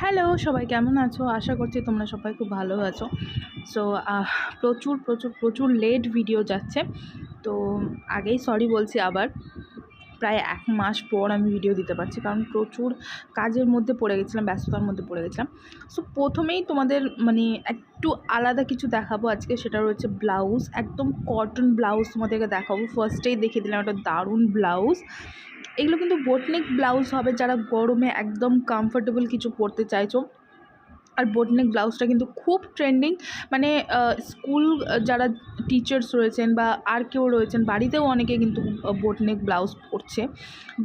Hello সবাই কেমন আছো? আশা করছি তোমরা সবাই খুব ভালো আছো। সো প্রচুর প্রচুর প্রচুর লেট ভিডিও যাচ্ছে। তো, আগেই সরি বলছি আবার। প্রায় এক মাস পর আমি ভিডিও দিতে পারছি, কারণ প্রচুর কাজের মধ্যে পড়ে গেছিলাম, ব্যস্ততার মধ্যে পড়ে গেছিলাম। সো প্রথমেই তোমাদের মানে একটু আলাদা কিছু দেখাবো আজকে। সেটা রয়েছে ব্লাউজ একদম কটন ব্লাউজ তোমাদেরকে দেখাবো। ফার্স্টেই দেখিয়ে দিলাম, একটা দারুণ ব্লাউজ এগুলো কিন্তু বোটনেক ব্লাউজ হবে যারা গরমে একদম কমফোর্টেবল কিছু পরতে চাইছো। আর বোটনেক ব্লাউজটা কিন্তু খুব ট্রেন্ডিং মানে স্কুল যারা টিচার্স রয়েছেন বা আর কেউ রয়েছেন, বাড়িতেও অনেকে কিন্তু বোটনেক ব্লাউজ পরছে।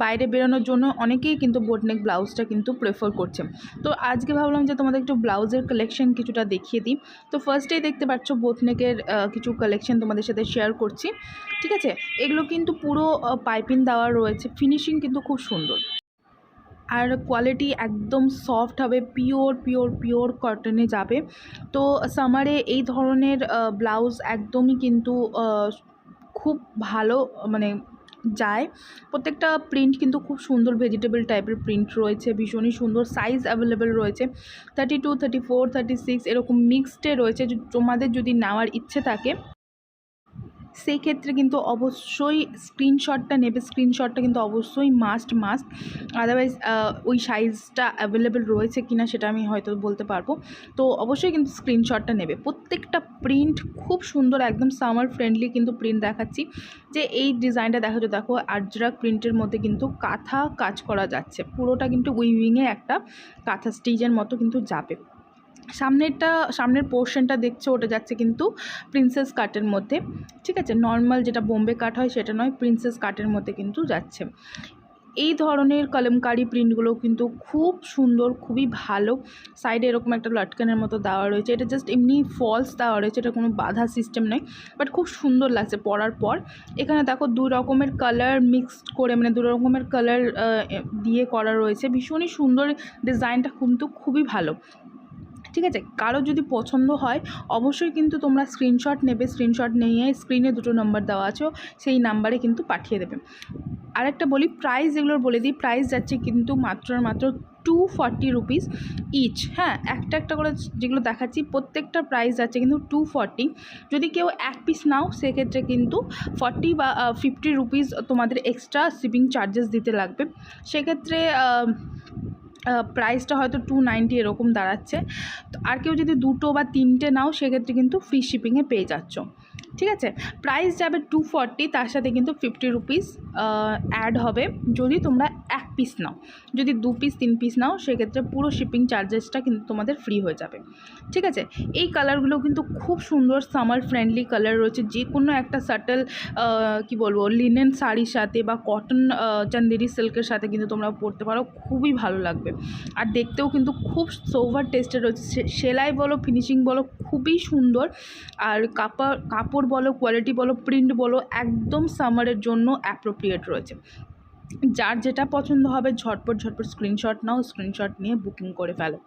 বাইরে বেরোনোর জন্য অনেকেই কিন্তু বোটনেক ব্লাউজটা কিন্তু প্রেফার করছে। তো আজকে ভাবলাম যে তোমাদের একটু ব্লাউজের কালেকশন কিছুটা দেখিয়ে দিই। তো ফার্স্টেই দেখতে পাচ্ছ বোটনেকের কিছু কালেকশন তোমাদের সাথে শেয়ার করছি। ঠিক আছে? এগুলো কিন্তু পুরো পাইপিং দেওয়া রয়েছে। ফিনিশিং কিন্তু খুব সুন্দর। আর কোয়ালিটি একদম সফট হবে পিওর পিওর পিওর কটনে যাবে। তো সামারে এই ধরনের ব্লাউজ একদমই কিন্তু খুব ভালো মানে যায়। প্রত্যেকটা প্রিন্ট কিন্তু খুব সুন্দর ভেজিটেবল টাইপের প্রিন্ট রয়েছে, ভীষণই সুন্দর সাইজ অ্যাভেলেবেল রয়েছে। Thirty two thirty four thirty six এরকম মিক্সডে রয়েছে। তোমাদের যদি নেওয়ার ইচ্ছে থাকে সেই ক্ষেত্রে কিন্তু অবশ্যই স্ক্রিনশটটা নেবে স্ক্রিনশটটা কিন্তু অবশ্যই মাস্ট মাস্ট আদারওয়াইজ ওই সাইজটা অ্যাভেলেবেল রয়েছে কি না সেটা আমি হয়তো বলতে পারব। তো অবশ্যই কিন্তু স্ক্রিনশটটা নেবে। প্রত্যেকটা প্রিন্ট খুব সুন্দর, একদম সামার ফ্রেন্ডলি কিন্তু প্রিন্ট দেখাচ্ছি। যে এই ডিজাইনটা দেখা যাচ্ছে দেখো আজরাক প্রিন্টের মধ্যে কিন্তু কাঁথা কাজ করা যাচ্ছে। পুরোটা কিন্তু উইভিংয়ে একটা কাঁথা স্টিচের মতো কিন্তু যাবে। সামনেরটা, সামনের পোর্শনটা দেখছ, ওটা যাচ্ছে কিন্তু প্রিন্সেস কাটের মধ্যে। ঠিক আছে? নর্মাল যেটা বোম্বে কাট হয়, সেটা নয় প্রিন্সেস কাটের মধ্যে কিন্তু যাচ্ছে। এই ধরনের কলমকারি প্রিন্টগুলো কিন্তু খুব সুন্দর, খুবই ভালো। সাইডে এরকম একটা লটকানের মতো দেওয়া রয়েছে। এটা জাস্ট এমনি ফলস দেওয়া রয়েছে, এটা কোনো বাধা সিস্টেম নয়। বাট খুব সুন্দর লাগছে পরার পর। এখানে দেখো, দু রকমের কালার মিক্সড করে মানে দু রকমের কালার দিয়ে করা রয়েছে। ভীষণই সুন্দর ডিজাইনটা কিন্তু খুবই ভালো। ঠিক আছে? কারও যদি পছন্দ হয়, অবশ্যই কিন্তু তোমরা স্ক্রিনশট নেবে স্ক্রিনশট নিয়ে স্ক্রিনে দুটো নাম্বার দেওয়া আছে, সেই নাম্বারে কিন্তু পাঠিয়ে দেবে। আরেকটা বলি প্রাইস এগুলোর বলে দিই প্রাইস যাচ্ছে কিন্তু মাত্র মাত্র টু ফর্টি রুপিস ইচ হ্যাঁ? একটা একটা করে যেগুলো দেখাচ্ছি, প্রত্যেকটা প্রাইস যাচ্ছে কিন্তু টু ফর্টি যদি কেউ এক পিস নাও, সেক্ষেত্রে কিন্তু ফর্টি বা ফিফটি রুপিস তোমাদের এক্সট্রা শিপিং চার্জেস দিতে লাগবে। সেক্ষেত্রে প্রাইসটা হয়তো টু নাইনটি এরকম দাঁড়াচ্ছে। তো আর কেউ যদি দুটো বা তিনটে নাও, সেক্ষেত্রে কিন্তু ফ্রি শিপিংয়ে পেয়ে যাচ্ছ। ঠিক আছে? প্রাইস যাবে টু ফর্টি তার সাথে কিন্তু ফিফটি রুপিস অ্যাড হবে। যদি তোমরা এক পিস নাও, যদি দু পিস তিন পিস নাও, সেক্ষেত্রে পুরো শিপিং চার্জেসটা কিন্তু তোমাদের ফ্রি হয়ে যাবে। ঠিক আছে? এই কালারগুলো কিন্তু খুব সুন্দর সামার ফ্রেন্ডলি কালার রয়েছে। যে কোনো একটা সাটেল কি বলব লিনেন শাড়ির সাথে বা কটন চান্দেরি সিল্কের সাথে কিন্তু তোমরা পরতে পারো। খুবই ভালো লাগবে। আর দেখতেও কিন্তু খুব সোভার টেস্টের রয়েছে। সেলাই বলো ফিনিশিং বলো, খুবই সুন্দর। আর কাপড় কাপড় বলো কোয়ালিটি বলো প্রিন্ট বলো একদম সামারের জন্য অ্যাপ্রোপ্রিয়েট রয়েছে। যার যেটা পছন্দ হবে, ঝটপট ঝটপট স্ক্রিনশট নাও স্ক্রিনশট নিয়ে বুকিং করে ফেলো।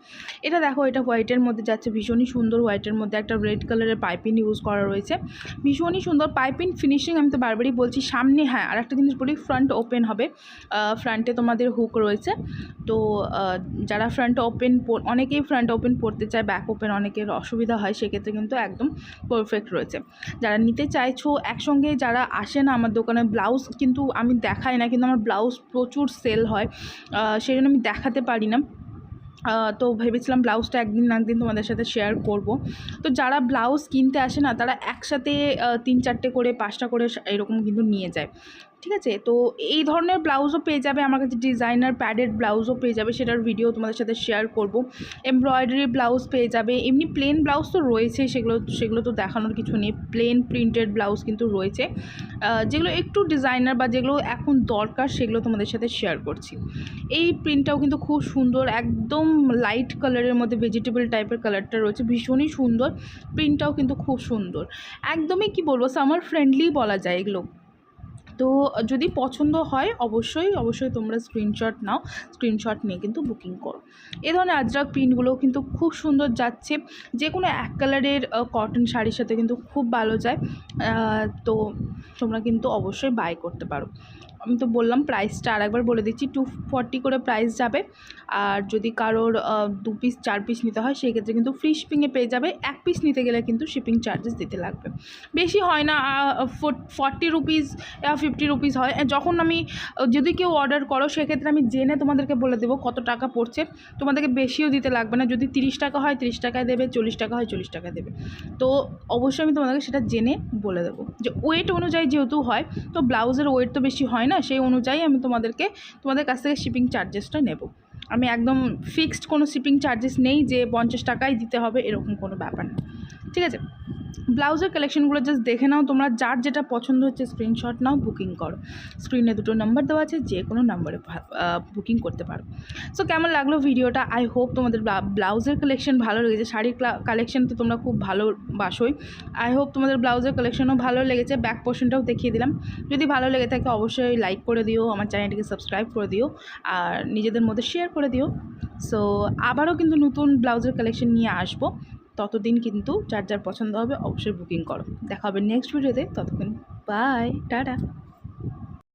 এটা দেখো, এটা হোয়াইটের মধ্যে যাচ্ছে, ভীষণই সুন্দর হোয়াইটের মধ্যে একটা রেড কালারের পাইপিং ইউজ করা রয়েছে। ভীষণই সুন্দর পাইপিং ফিনিশিং আমি তো বারবারই বলছি, সামনে হ্যাঁ আর একটা জিনিস বলি ফ্রন্ট ওপেন হবে। ফ্রন্টে তোমাদের হুক রয়েছে। তো যারা ফ্রন্ট ওপেন অনেকেই ফ্রন্ট ওপেন পড়তে চায় ব্যাক ওপেন অনেকের অসুবিধা হয়, সেক্ষেত্রে কিন্তু একদম পারফেক্ট রয়েছে। যারা নিতে চাইছো, একসঙ্গে যারা আসে না আমার দোকানে ব্লাউজ কিন্তু আমি দেখাই না, কিন্তু আমার ব্লাউজ প্রচুর সেল হয় সেই জন্য আমি দেখাতে পারি না। তো ভেবেছিলাম ব্লাউজটা একদিন না একদিন তোমাদের সাথে শেয়ার করব। তো যারা ব্লাউজ কিনতে আসে না, তারা একসাথে তিন চারটে করে, পাঁচটা করে এরকম কিন্তু নিয়ে যায়। ঠিক আছে? তো এই ধরনের ব্লাউজও পেয়ে যাবে, আমার কাছে ডিজাইনার প্যাডেড ব্লাউজও পেয়ে যাবে, সেটার ভিডিও তোমাদের সাথে শেয়ার করব। এমব্রয়ডারি ব্লাউজ পেয়ে যাবে, এমনি প্লেন ব্লাউজ তো রয়েছে, সেগুলো সেগুলো তো দেখানোর কিছু নেই প্লেন প্রিন্টেড ব্লাউজ কিন্তু রয়েছে। যেগুলো একটু ডিজাইনার বা যেগুলো এখন দরকার, সেগুলো তোমাদের সাথে শেয়ার করছি। এই প্রিন্টটাও কিন্তু খুব সুন্দর, একদম লাইট কালারের মধ্যে ভেজিটেবল টাইপের কালারটা রয়েছে, ভীষণই সুন্দর। প্রিন্টটাও কিন্তু খুব সুন্দর। একদমই কি বলব সামার ফ্রেন্ডলি বলা যায় এগুলো। তো যদি পছন্দ হয়, অবশ্যই অবশ্যই তোমরা স্ক্রিনশট নাও। স্ক্রিনশট নিয়ে কিন্তু বুকিং করো। এ ধরনের আজরাক প্রিন্টগুলো কিন্তু খুব সুন্দর যাচ্ছে। যে কোনো এক কালারের কটন শাড়ির সাথে কিন্তু খুব ভালো যায়। তো তোমরা কিন্তু অবশ্যই বাই করতে পারো। আমি তো বললাম প্রাইসটা আর একবার বলে দিচ্ছি টু ফর্টি করে প্রাইস যাবে। আর যদি কারোর দু পিস চার পিস নিতে হয় সেই ক্ষেত্রে কিন্তু ফ্রি শিপিংয়ে পেয়ে যাবে। এক পিস নিতে গেলে কিন্তু শিপিং চার্জেস দিতে লাগবে। বেশি হয় না ফর্টি রুপিস ফিফটি রুপিস হয়। যখন আমি যদি কেউ অর্ডার করো, সেক্ষেত্রে আমি জেনে তোমাদেরকে বলে দেবো কত টাকা পড়ছে। তোমাদেরকে বেশিও দিতে লাগবে না। যদি তিরিশ টাকা হয়, তিরিশ টাকায় দেবে, চল্লিশ টাকা হয়, চল্লিশ টাকা দেবে। তো অবশ্যই আমি তোমাদেরকে সেটা জেনে বলে দেবো। যে ওয়েট অনুযায়ী যেহেতু হয়, তো ব্লাউজের ওয়েট তো বেশি হয় না। সেই অনুযায়ী আমি তোমাদেরকে, তোমাদের কাছ থেকে শিপিং চার্জেসটা নেব। আমি একদম ফিক্সড কোনো শিপিং চার্জেস নেই যে পঞ্চাশ টাকাই দিতে হবে, এরকম কোনো ব্যাপার না। ঠিক আছে? ব্লাউজের কালেকশনগুলো জাস্ট দেখে নাও, তোমরা যার যেটা পছন্দ হচ্ছে স্ক্রিনশট নাও বুকিং করো। স্ক্রিনে দুটো নাম্বার দেওয়া আছে, যে কোনো নাম্বারে বুকিং করতে পারো। সো কেমন লাগল ভিডিওটা আই হোপ তোমাদের ব্লাউজের কালেকশন ভালো লেগেছে। শাড়ির কালেকশন তো তোমরা খুব ভালোবাসোই আই হোপ তোমাদের ব্লাউজের কালেকশনও ভালো লেগেছে। ব্যাক পোর্শনটাও দেখিয়ে দিলাম। যদি ভালো লেগে থাকে, অবশ্যই লাইক করে দিও, আমার চ্যানেলটিকে সাবস্ক্রাইব করে দিও, আর নিজেদের মধ্যে শেয়ার করে দিও। সো আবারও কিন্তু নতুন ব্লাউজের কালেকশন নিয়ে আসব। ততদিন কিন্তু যার যার পছন্দ হবে অবশ্যই বুকিং করো। দেখা হবে নেক্সট ভিডিওতে ততক্ষণ বাই টাটা।